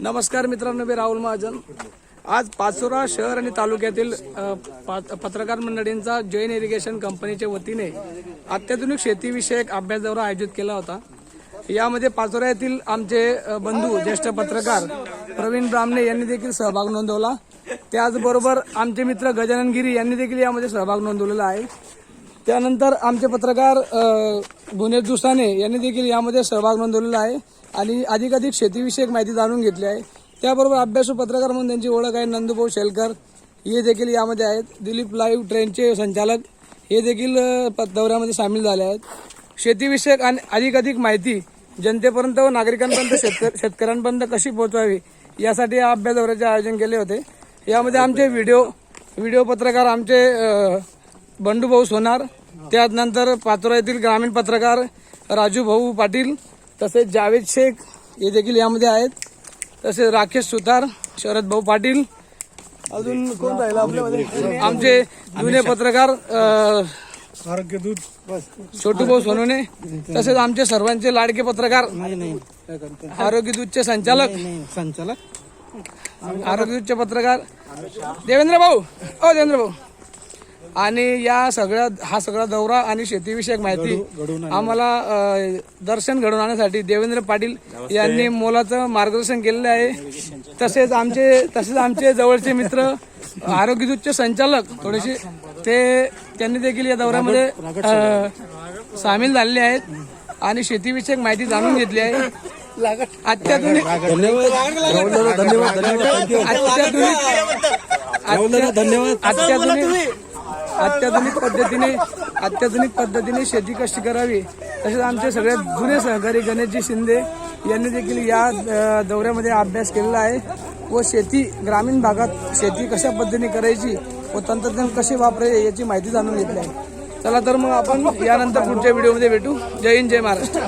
नमस्कार मित्रांनो मी राहुल महाजन. आज पाचोरा शहर आणि तालुक्यातील पा- पत्रकार मंडळींचा जैन इरिगेशन कंपनीच्या वतीने अत्याधुनिक शेतीविषयक अभ्यास दौरा आयोजित केला होता. यामध्ये पाचोरा येथील आमचे बंधू ज्येष्ठ पत्रकार प्रवीण ब्राह्मणे यांनी देखील सहभाग नोंदवला. त्याचबरोबर आमचे मित्र गजानन गिरी यांनी देखील यामध्ये सहभाग नोंदवलेला आहे. त्यानंतर आमचे पत्रकार अ, दुसाने यांनी देखील यामध्ये सहभाग नोंदवलेला आहे आणि अधिकाधिक शेतीविषयक माहिती जाणून घेतली आहे. त्याबरोबर अभ्यासू पत्रकार म्हणून त्यांची ओळख आहे नंदुभाऊ शेलकर. हे देखील यामध्ये आहेत. दिलीप लाईव्ह ट्रेनचे संचालक हे देखील प- दौऱ्यामध्ये सामील झाले आहेत. शेतीविषयक आणि अधिकाधिक माहिती जनतेपर्यंत व नागरिकांपर्यंत शेतक शेतकऱ्यांपर्यंत कशी पोहोचवावी यासाठी या अभ्यास दौऱ्याचे आयोजन केले होते. यामध्ये आमचे व्हिडिओ व्हिडिओ पत्रकार आमचे बंडूभाऊ सोनार त्यानंतर पाचोरा येथील ग्रामीण पत्रकार राजू भाऊ पाटील तसेच जावेद शेख हे देखील यामध्ये आहेत. तसेच राकेश सुतार शरद भाऊ पाटील. अजून कोण राहिलं आपल्यामध्ये? आमचे जुने पत्रकार अ, आरोग्य दूध छोटू भाऊ सोनवणे. तसेच आमचे सर्वांचे लाडके पत्रकार आरोग्य दूतचे संचालक. संचालक. आरोग्य दूतचे पत्रकार. देवेंद्र भाऊ. ओ देवेंद्र भाऊ. आणि या सगळ्या हा सगळा दौरा आणि शेतीविषयक माहिती आम्हाला दर्शन घडवून आणण्यासाठी देवेंद्र पाटील यांनी मोलाचं मार्गदर्शन केलेलं आहे. तसेच आमचे तसेच आमचे जवळचे मित्र आरोग्य दूतचे संचालक थोडेसे ते त्यांनी देखील या दौऱ्यामध्ये सामील झालेले आहेत आणि शेतीविषयक माहिती जाणून घेतली आहे. अत्याधुनिक अत्याधुनिक धन्यवाद. अत्याधुनिक अत्याधुनिक अत्याधुनिक पद्धतीने अत्याधुनिक पद्धतीने शेती कशी करावी? तसेच आमचे सगळ्यात जुने सहकारी गणेशजी शिंदे यांनी देखील या दौऱ्यामध्ये अभ्यास केलेला आहे. व शेती ग्रामीण भागात शेती कशा पद्धतीने करायची व तंत्रज्ञान कसे वापरायचे याची माहिती जाणून घेतली आहे. चला तर मग आपण यानंतर पुढच्या व्हिडिओमध्ये भेटू. जय हिंद जय महाराष्ट्र.